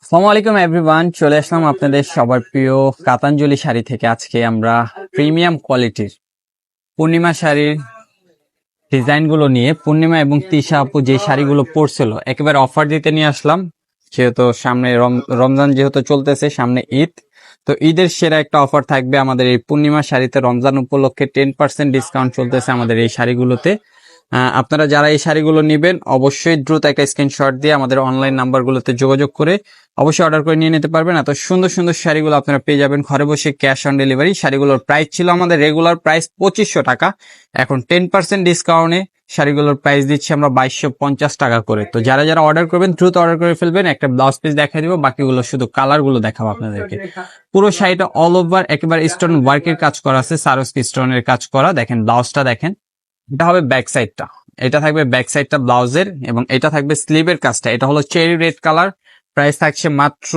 আসসালামু এভরিওয়ান চলে আসলাম আপনাদের সবার প্রিয় কাতাঞ্জলি শাড়ি থেকে। আজকে আমরা প্রিমিয়াম কোয়ালিটির পূর্ণিমা শাড়ির ডিজাইনগুলো নিয়ে, পূর্ণিমা এবং তিশা আপু যে শাড়িগুলো পরছিল, একেবারে অফার দিতে নিয়ে আসলাম। যেহেতু সামনে রম- রমজান যেহেতু চলতেছে, সামনে ঈদ। তো ঈদের সেরা একটা অফার থাকবে আমাদের এই পূর্ণিমা শাড়িতে। রমজান উপলক্ষে টেন পার্সেন্ট ডিসকাউন্ট চলতেছে আমাদের এই শাড়িগুলোতে। আপনারা যারা এই শাড়িগুলো নেবেন, অবশ্যই দ্রুত একটা স্ক্রিনশট দিয়ে আমাদের অনলাইন নাম্বারগুলোতে যোগাযোগ করে অবশ্যই অর্ডার করে নিয়ে নিতে পারবেন। এত সুন্দর সুন্দর শাড়িগুলো আপনারা পেয়ে যাবেন। ঘরে বসে ক্যাশ অন ডেলিভারি শাড়িগুলোর প্রাইস ছিল আমাদের রেগুলার প্রাইস পঁচিশশো টাকা। এখন টেন পার্সেন্ট ডিসকাউন্টে শাড়িগুলোর প্রাইস দিচ্ছি আমরা বাইশশো পঞ্চাশ টাকা করে। তো যারা যারা অর্ডার করবেন, দ্রুত অর্ডার করে ফেলবেন। একটা ব্লাউজ পিস দেখা দিব, বাকিগুলো শুধু কালারগুলো দেখাবো আপনাদেরকে। পুরো শাড়িটা অল ওভার একেবারে স্টোন ওয়ার্কের কাজ করা আছে সারস্কি স্টোনের কাজ করা। দেখেন ব্লাউজটা দেখেন। এটা হবে ব্যাক সাইডটা এটা থাকবে ব্যাক সাইডটা ব্লাউজের এবং এটা থাকবে স্লিভের কাজটা। এটা হলো চেরি রেড কালার প্রাইস থাকছে মাত্র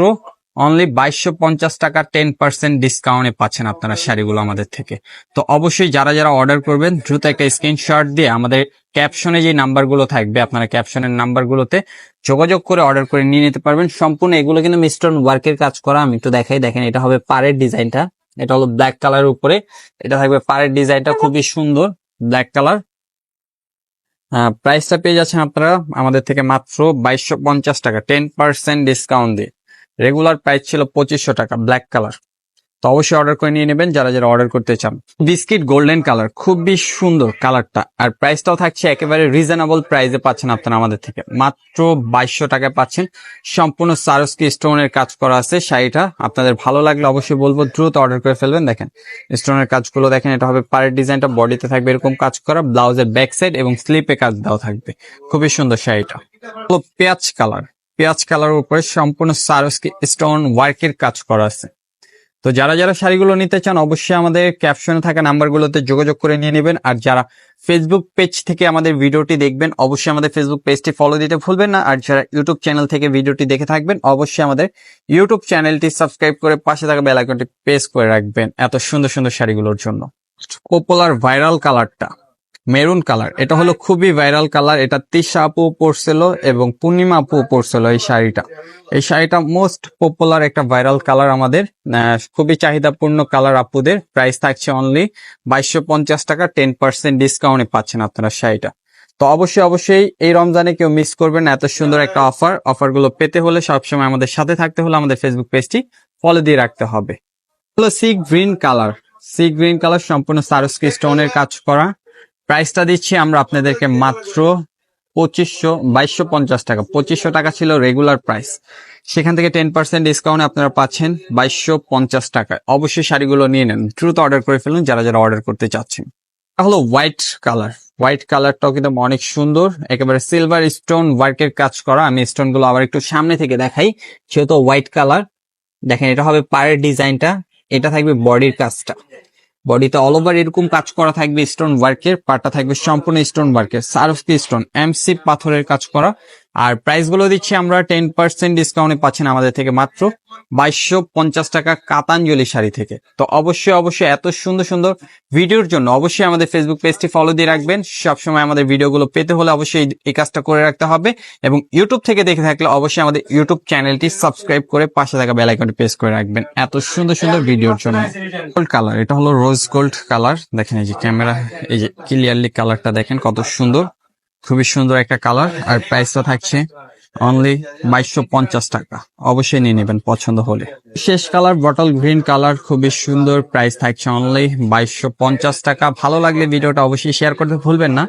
অনলি বাইশশো পঞ্চাশ টাকা টেন পার্সেন্ট ডিসকাউন্টে পাচ্ছেন আপনারা শাড়িগুলো আমাদের থেকে। তো অবশ্যই যারা যারা অর্ডার করবেন দ্রুত একটা স্ক্রিনশট দিয়ে আমাদের ক্যাপশনে যে নাম্বারগুলো থাকবে আপনারা ক্যাপশনের নাম্বারগুলোতে যোগাযোগ করে অর্ডার করে নিয়ে নিতে পারবেন। সম্পূর্ণ এগুলো কিন্তু মিস্টন ওয়ার্কের কাজ করা। আমি একটু দেখাই দেখেন এটা হবে পাড়ের ডিজাইনটা এটা হলো ব্ল্যাক কালারের উপরে। এটা থাকবে পাড়ের ডিজাইনটা খুবই সুন্দর। ব্ল্যাক কালার প্রাইসটা পেয়ে যাচ্ছেন আপনারা আমাদের থেকে মাত্র বাইশশো পঞ্চাশ টাকা টেন পার্সেন্ট ডিসকাউন্ট দিয়ে। রেগুলার প্রাইস ছিল পঁচিশশো টাকা ব্ল্যাক কালার তো অবশ্যই অর্ডার করে নিয়ে নেবেন যারা যারা অর্ডার করতে চান। বিস্কিট গোল্ডেন কালার খুবই সুন্দর কালারটা আর প্রাইসটাও থাকছে একেবারে রিজনেবল প্রাইসে পাচ্ছেন আপনারা আমাদের থেকে। মাত্র বাইশশো টাকায় পাচ্ছেন। সম্পূর্ণ সারস্কি স্টোনের কাজ করা আছে শাড়িটা। আপনাদের ভালো লাগলে অবশ্যই বলব, দ্রুত অর্ডার করে ফেলবেন। দেখেন স্টোনের কাজগুলো দেখেন, এটা হবে পাড়ের ডিজাইনটা বডিতে থাকবে এরকম কাজ করা ব্লাউজের ব্যাক সাইড এবং স্লিপে কাজ দেওয়া থাকবে। খুবই সুন্দর শাড়িটা। পেঁয়াজ কালার পেঁয়াজ কালার উপরে সম্পূর্ণ সারস্কি স্টোন ওয়ার্কের কাজ করা আছে। তো যারা যারা শাড়িগুলো নিতে চান, অবশ্যই আমাদের ক্যাপশনে থাকা নাম্বারগুলোতে যোগাযোগ করে নিয়ে নেবেন। আর যারা ফেসবুক পেজ থেকে আমাদের ভিডিওটি দেখবেন, অবশ্যই আমাদের ফেসবুক পেজটি ফলো দিতে ভুলবেন না। আর যারা ইউটিউব চ্যানেল থেকে ভিডিওটি দেখে থাকবেন, অবশ্যই আমাদের ইউটিউব চ্যানেলটি সাবস্ক্রাইব করে পাশে থাকা বেলাইকনটি প্রেস করে রাখবেন এত সুন্দর সুন্দর শাড়িগুলোর জন্য। পপুলার ভাইরাল কালারটা মেরুন কালার। এটা হলো খুবই ভাইরাল কালার। এটা তিশা আপু পরছিল এবং পূর্ণিমা আপু পরছিল এই শাড়িটা। এই শাড়িটা মোস্ট পপুলার একটা ভাইরাল কালার আমাদের খুবই চাহিদাপূর্ণ কালার আপুদের। প্রাইস থাকছে অনলি বাইশশো পঞ্চাশ টাকা টেন পার্সেন্ট ডিসকাউন্টে পাচ্ছেন আপনারা শাড়িটা। তো অবশ্যই অবশ্যই এই রমজানে কেউ মিস করবেন এত সুন্দর একটা অফার অফারগুলো পেতে হলে সবসময় আমাদের সাথে থাকতে হলে আমাদের ফেসবুক পেজটি ফলো দিয়ে রাখতে হবে। হলো sea green colour sea green colour সম্পূর্ণ সারস্কি স্টোনের কাজ করা। প্রাইসটা দিচ্ছি আমরা আপনাদেরকে মাত্র পঁচিশশো, বাইশশো পঞ্চাশ টাকা। পঁচিশশো টাকা ছিল রেগুলার প্রাইস সেখান থেকে টেন পার্সেন্ট ডিসকাউন্ট আপনারা পাচ্ছেন বাইশশো পঞ্চাশ টাকায় অবশ্যই শাড়িগুলো নিয়ে নেন। দ্রুত অর্ডার করে ফেলুন যারা যারা অর্ডার করতে চাচ্ছেন। হলো হোয়াইট কালার হোয়াইট কালারটাও কিন্তু অনেক সুন্দর। একেবারে সিলভার স্টোন ওয়ার্কের কাজ করা। আমি স্টোনগুলো আবার একটু সামনে থেকে দেখাই। যেহেতু হোয়াইট কালার দেখেন, এটা হবে পায়ের ডিজাইনটা এটা থাকবে বডির কাজটা। বডিতে অল ওভার এরকম কাজ করা থাকবে স্টোন ওয়ার্কের পাটটা থাকবে সম্পূর্ণ স্টোন ওয়ার্কের সারস্কি স্টোন এমসি পাথরের কাজ করা আর প্রাইসগুলো দিচ্ছি আমরা টেন পার্সেন্ট ডিসকাউন্টে পাচ্ছেন আমাদের থেকে মাত্র বাইশশো পঞ্চাশ টাকা কাতাঞ্জলি শাড়ি থেকে। তো অবশ্যই অবশ্যই এত সুন্দর সুন্দর ভিডিওর জন্য অবশ্যই আমাদের ফেসবুক পেজটি ফলো দিয়ে রাখবেন। সবসময় আমাদের ভিডিওগুলো পেতে হলে অবশ্যই এই- কাজটা করে রাখতে হবে এবং ইউটিউব থেকে দেখে থাকলে অবশ্যই আমাদের ইউটিউব চ্যানেলটি সাবস্ক্রাইব করে পাশে থাকা বেল আইকনটি প্রেস করে রাখবেন। এত সুন্দর সুন্দর ভিডিওর জন্য। গোল্ড কালার এটা হলো রোজ গোল্ড কালার দেখেন এই যে ক্যামেরা এই যে ক্লিয়ারলি কালারটা দেখেন কত সুন্দর। খুবই সুন্দর একটা কালার আর প্রাইসটা থাকছে অনলি বাইশশো পঞ্চাশ টাকা। অবশ্যই নিয়ে নেবেন পছন্দ হলে। শেষ কালার বটল গ্রিন কালার খুবই সুন্দর প্রাইস থাকছে অনলি বাইশশো পঞ্চাশ টাকা। ভালো লাগলে ভিডিওটা অবশ্যই শেয়ার করতে ভুলবেন না।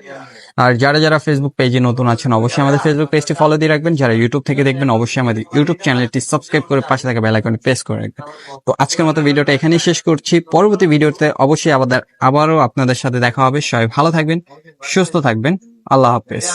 আর যারা যারা ফেসবুক পেজে নতুন আছেন অবশ্যই আমাদের ফেসবুক পেজটি ফলো দিয়ে রাখবেন। যারা ইউটিউব থেকে দেখবেন অবশ্যই আমাদের ইউটিউব চ্যানেলটি সাবস্ক্রাইব করে পাশে থাকা বেল আইকনটি প্রেস করে রাখবেন। তো আজকের মতো ভিডিওটা এখানেই শেষ করছি। পরবর্তী ভিডিওতে অবশ্যই আবার আবারও আপনাদের সাথে দেখা হবে। সবাই ভালো থাকবেন সুস্থ থাকবেন। Alápes